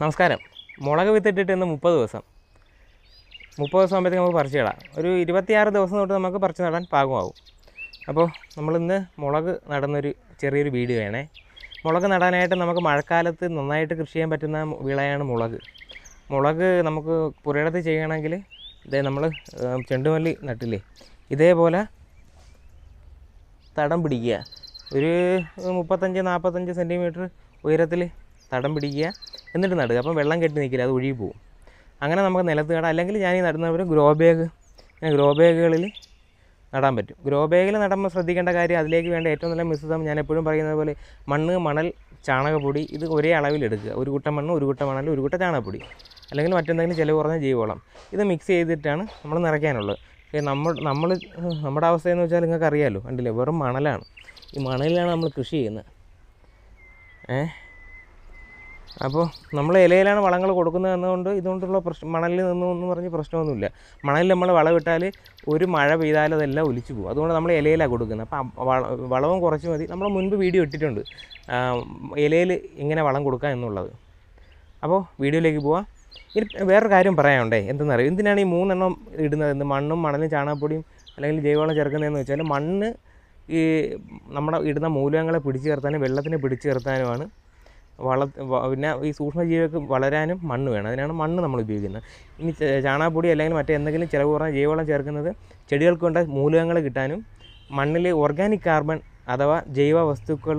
നമസ്കാരം. മുളക് വിത്തിട്ടിട്ട് ഇന്ന് മുപ്പത് ദിവസം. മുപ്പത് ദിവസം ആകുമ്പോഴത്തേക്ക് നമുക്ക് പറിച്ച് നടാം. ഒരു ഇരുപത്തിയാറ് ദിവസം തൊട്ട് നമുക്ക് പറിച്ചു നടാൻ പാകമാവും. അപ്പോൾ നമ്മളിന്ന് മുളക് നടന്നൊരു ചെറിയൊരു വീഡിയോ വേണേ മുളക് നടാനായിട്ട് നമുക്ക് മഴക്കാലത്ത് നന്നായിട്ട് കൃഷി ചെയ്യാൻ പറ്റുന്ന വിളയാണ് മുളക്. മുളക് നമുക്ക് പുരയിടത്ത് ചെയ്യണമെങ്കിൽ ഇതേ നമ്മൾ ചെണ്ടുമല്ലി നട്ടില്ലേ? ഇതേപോലെ തടം പിടിക്കുക. ഒരു മുപ്പത്തഞ്ച് നാൽപ്പത്തഞ്ച് സെന്റിമീറ്റർ ഉയരത്തിൽ തടം പിടിക്കുക. എന്നിട്ട് നടുക. അപ്പം വെള്ളം കെട്ടി നിൽക്കില്ല അത് ഒഴുകി പോകും അങ്ങനെ നമുക്ക് നിലത്ത് നടാം. അല്ലെങ്കിൽ ഞാൻ ഈ നടുന്ന ഒരു ഗ്രോ ബാഗ് ഇങ്ങനെ ഗ്രോ ബാഗുകളിൽ നടാൻ പറ്റും. ഗ്രോ ബാഗിൽ നടുമ്പോൾ ശ്രദ്ധിക്കേണ്ട കാര്യം അതിലേക്ക് വേണ്ട ഏറ്റവും നല്ല മിശ്രിതം ഞാൻ എപ്പോഴും പറയുന്നത് പോലെ മണ്ണ് മണൽ ചാണകപ്പൊടി ഇത് ഒരേ അളവിൽ എടുക്കുക. ഒരു കൂട്ടം മണ്ണ് ഒരു കൂട്ടം മണൽ ഒരു കൂട്ടം ചാണകപ്പൊടി. അല്ലെങ്കിൽ മറ്റെന്തെങ്കിലും ചിലവ് കുറഞ്ഞ ജൈവവളം. ഇത് മിക്സ് ചെയ്തിട്ടാണ് നമ്മൾ നിറയ്ക്കാനുള്ളത്. നമ്മൾ നമ്മൾ നമ്മുടെ അവസ്ഥ എന്ന് വെച്ചാൽ നിങ്ങൾക്ക് അറിയാമല്ലോ കണ്ടില്ലേ? വെറും മണലാണ്. ഈ മണലിലാണ് നമ്മൾ കൃഷി ചെയ്യുന്നത്. ഏ? അപ്പോൾ നമ്മൾ ഇലയിലാണ് വളങ്ങൾ കൊടുക്കുന്നത് എന്നതുകൊണ്ട് ഇതുകൊണ്ടുള്ള പ്രശ്നം മണലിൽ നിന്നു എന്ന് പറഞ്ഞ് പ്രശ്നമൊന്നുമില്ല. മണലിൽ നമ്മൾ വളമിട്ടാൽ ഒരു മഴ പെയ്താൽ അതെല്ലാം ഒലിച്ചു പോകും. അതുകൊണ്ട് നമ്മൾ ഇലയിലാണ് കൊടുക്കുന്നത്. അപ്പോൾ വള- വളവും കുറച്ച് മതി. നമ്മൾ മുൻപ് വീഡിയോ ഇട്ടിട്ടുണ്ട്. ഇലയിൽ എങ്ങനെ വളം കൊടുക്കുക എന്നുള്ളത്. അപ്പോൾ വീഡിയോയിലേക്ക് പോവാം. ഇനി വേറൊരു കാര്യം പറയാനുണ്ടേ. എന്തെന്നറിയോ? എന്തിനാണ് ഈ മൂന്നെണ്ണം ഇടുന്നത്? എന്ത് മണ്ണും മണലും ചാണകപ്പൊടിയും അല്ലെങ്കിൽ ജൈവവളം ചേർക്കുന്നതെന്ന് വെച്ചാൽ മണ്ണ് ഈ നമ്മുടെ ഇടുന്ന മൂലകങ്ങളെ പിടിച്ചു ചേർത്താനും വെള്ളത്തിനെ പിടിച്ചു ചേർത്താനുമാണ് വള പിന്നെ ഈ സൂക്ഷ്മജീവികൾക്ക് വളരാനും മണ്ണ് വേണം. അതിനാണ് മണ്ണ് നമ്മൾ ഉപയോഗിക്കുന്നത്. ഇനി ചാണകപ്പൊടി അല്ലെങ്കിൽ മറ്റെന്തെങ്കിലും ചിലവ് കുറഞ്ഞ ജൈവവളം ചേർക്കുന്നത് ചെടികൾക്ക് വേണ്ട മൂലകങ്ങൾ കിട്ടാനും മണ്ണിൽ ഓർഗാനിക് കാർബൺ അഥവാ ജൈവ വസ്തുക്കൾ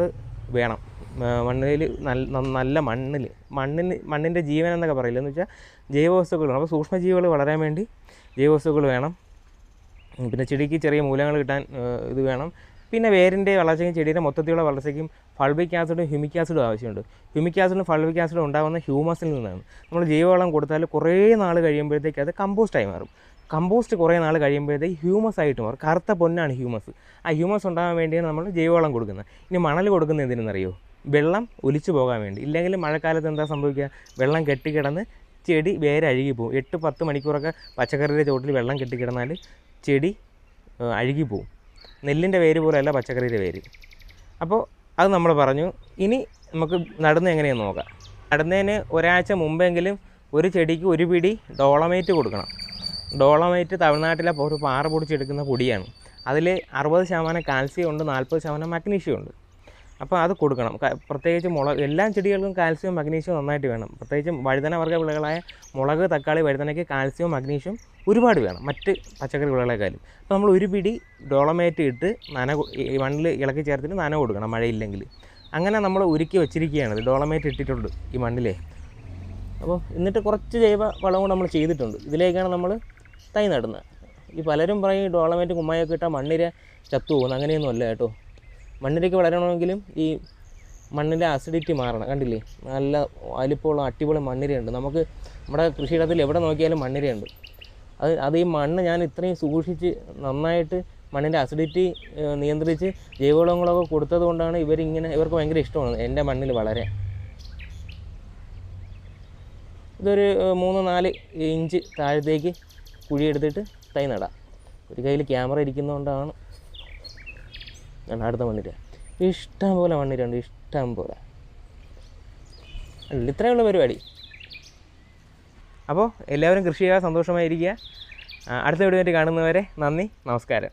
വേണം. മണ്ണിൽ നല്ല നല്ല മണ്ണിൽ മണ്ണിന് മണ്ണിന്റെ ജീവൻ എന്നൊക്കെ പറയില്ല? എന്ന് വെച്ചാൽ ജൈവവസ്തുക്കൾ വേണം. അപ്പോൾ സൂക്ഷ്മജീവികൾ വളരാൻ വേണ്ടി ജൈവവസ്തുക്കൾ വേണം. പിന്നെ ചെടിക്ക് ചെറിയ മൂലങ്ങൾ കിട്ടാൻ ഇത് വേണം. പിന്നെ വേരിന്റെ വളർച്ചയ്ക്കും ചെടിയുടെ മൊത്തത്തിലുള്ള വളർച്ചയ്ക്കും ഫൾബിക് ആസിഡും ഹ്യൂമിക് ആസിഡും ആവശ്യമുണ്ട്. ഹ്യൂമിക് ആസിഡും ഫൾബിക് ആസിഡും ഉണ്ടാകുന്ന ഹ്യൂമസിൽ നിന്നാണ്. നമ്മൾ ജൈവവളം കൊടുത്താൽ കുറേ നാൾ കഴിയുമ്പോഴത്തേക്ക് അത് കമ്പോസ്റ്റായി മാറും. കമ്പോസ്റ്റ് കുറേ നാൾ കഴിയുമ്പോഴത്തേക്ക് ഹ്യൂമസ് ആയിട്ട് മാറും. കറുത്ത പൊന്നാണ് ഹ്യൂമസ്. ആ ഹ്യൂമസ് ഉണ്ടാകാൻ വേണ്ടിയാണ് നമ്മൾ ജൈവവളം കൊടുക്കുന്നത്. ഇനി മണൽ കൊടുക്കുന്നത് എന്തിനെന്നറിയോ? വെള്ളം ഒലിച്ചു പോകാൻ വേണ്ടി. ഇല്ലെങ്കിൽ മഴക്കാലത്ത് എന്താ സംഭവിക്കുക? വെള്ളം കെട്ടിക്കിടന്ന് ചെടി വേര് അഴുകി പോകും എട്ട് പത്ത് മണിക്കൂറൊക്കെ പച്ചക്കറിയുടെ ചോട്ടിൽ വെള്ളം കെട്ടിക്കിടന്നാൽ ചെടി അഴുകിപ്പോവും അഴുകി പോകും നെല്ലിന്റെ വേര് പോലെയല്ല പച്ചക്കറിയുടെ വേര്. അപ്പോൾ അത് നമ്മൾ പറഞ്ഞു ഇനി നമുക്ക് നടുന്നത് എങ്ങനെയെന്ന് നോക്കാം. നടുന്നതിന് ഒരാഴ്ച മുമ്പെങ്കിലും ഒരു ചെടിക്ക് ഒരു പിടി ഡോളമേറ്റ് കൊടുക്കണം. ഡോളമേറ്റ് തമിഴ്നാട്ടിലെ ഒരു പാറ പൊടിച്ചെടുക്കുന്ന പൊടിയാണ്. അതിൽ അറുപത് ശതമാനം കാൽസ്യം ഉണ്ട് നാൽപ്പത് ശതമാനം മഗ്നീഷ്യം ഉണ്ട്. അപ്പോൾ അത് കൊടുക്കണം. പ്രത്യേകിച്ച് മുളക് എല്ലാ ചെടികൾക്കും കാൽസ്യവും മഗ്നീഷ്യവും നന്നായിട്ട് വേണം. പ്രത്യേകിച്ചും വഴുതന വർഗ വിളകളായ മുളക് തക്കാളി വഴുതനയ്ക്ക് കാൽസ്യവും മഗ്നീഷ്യവും ഒരുപാട് വേണം. മറ്റ് പച്ചക്കറി വിളകളെക്കാളും. അപ്പോൾ നമ്മൾ ഒരു പിടി ഡോളമേറ്റ് ഇട്ട് നന മണ്ണിൽ ഇളക്കി ചേർത്തിട്ട് നന കൊടുക്കണം മഴയില്ലെങ്കിൽ. അങ്ങനെ നമ്മൾ ഒരുക്കി വെച്ചിരിക്കുകയാണ്. ഡോളമേറ്റ് ഇട്ടിട്ടുണ്ട് ഈ മണ്ണിലെ. അപ്പോൾ എന്നിട്ട് കുറച്ച് ജൈവ വളം കൂടെ നമ്മൾ ചെയ്തിട്ടുണ്ട്. ഇതിലേക്കാണ് നമ്മൾ തൈ നടുന്നത്. ഈ പലരും പറയും ഡോളമേറ്റ് കുമ്മായൊക്കെ ഇട്ടാൽ മണ്ണിര ചത്തു പോകുന്നു അങ്ങനെയൊന്നും അല്ല കേട്ടോ. മണ്ണിരയ്ക്ക് വളരണമെങ്കിലും ഈ മണ്ണിന്റെ അസിഡിറ്റി മാറണം. കണ്ടില്ലേ? നല്ല വലിപ്പമുള്ള അടിപൊളി മണ്ണിരയുണ്ട്. നമുക്ക് നമ്മുടെ കൃഷിയിടത്തിൽ എവിടെ നോക്കിയാലും മണ്ണിരയുണ്ട്. അത് അത് ഈ മണ്ണ് ഞാൻ ഇത്രയും സൂക്ഷിച്ച് നന്നായിട്ട് മണ്ണിന്റെ അസിഡിറ്റി നിയന്ത്രിച്ച് ജൈവവളങ്ങളൊക്കെ കൊടുത്തത് കൊണ്ടാണ് ഇവരിങ്ങനെ ഇവർക്ക് ഭയങ്കര ഇഷ്ടമാണ് എന്റെ മണ്ണിൽ വളരെ ഇതൊരു മൂന്ന് നാല് ഇഞ്ച് താഴത്തേക്ക് കുഴിയെടുത്തിട്ട് തൈ നടാം. ഒരു കയ്യിൽ ക്യാമറ ഇരിക്കുന്നതുകൊണ്ടാണ് ഞാൻ അടുത്ത മണ്ണിര ഇഷ്ടം പോലെ മണ്ണിരുണ്ട് ഇഷ്ടം പോലെ. അല്ല ഇത്രയേ ഉള്ളൂ പരിപാടി. അപ്പോൾ എല്ലാവരും കൃഷി ചെയ്യുക സന്തോഷമായിരിക്കുക അടുത്ത വീഡിയോ കാണുന്നവരെ നന്ദി നമസ്കാരം.